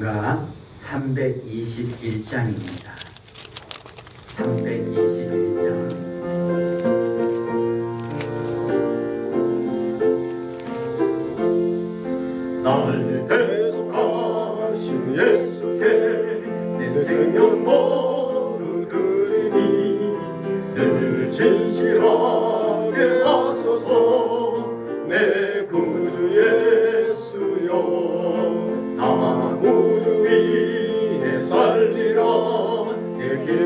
가 321장입니다. 321장. 나를 대속하신 예수께 내 생명 모두 드리니 늘 진실하게 하소서 내 구주 예수여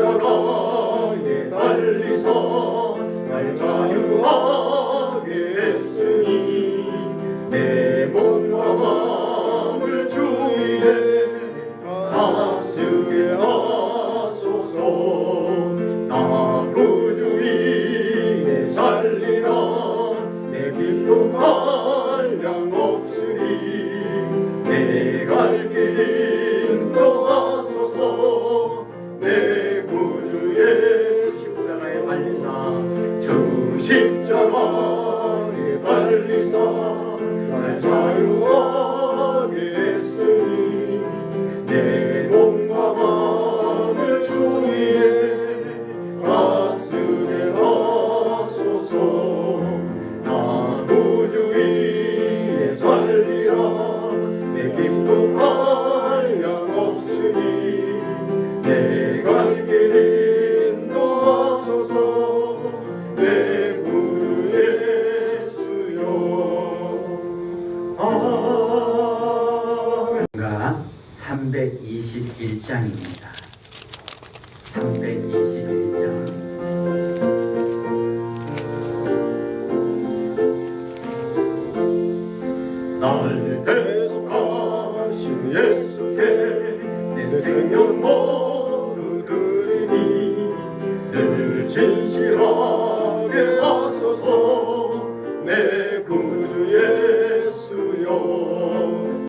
십자가에 달리사 날 자유하게 했으니 내 몸과 마음을 주위에 다스게 하소서. 나 구주 위에 살리라. 내 기쁨 한 십자가에 달리사 날 자유하게 했으니 내 몸과 마음을 주위에 다스게 하소서. 나 구주 위에 살리라. 내 기쁨 321장입니다. 321장. 날 대속하신 예수께 내 생명 모두 드리니 늘 진실하게 하소서 내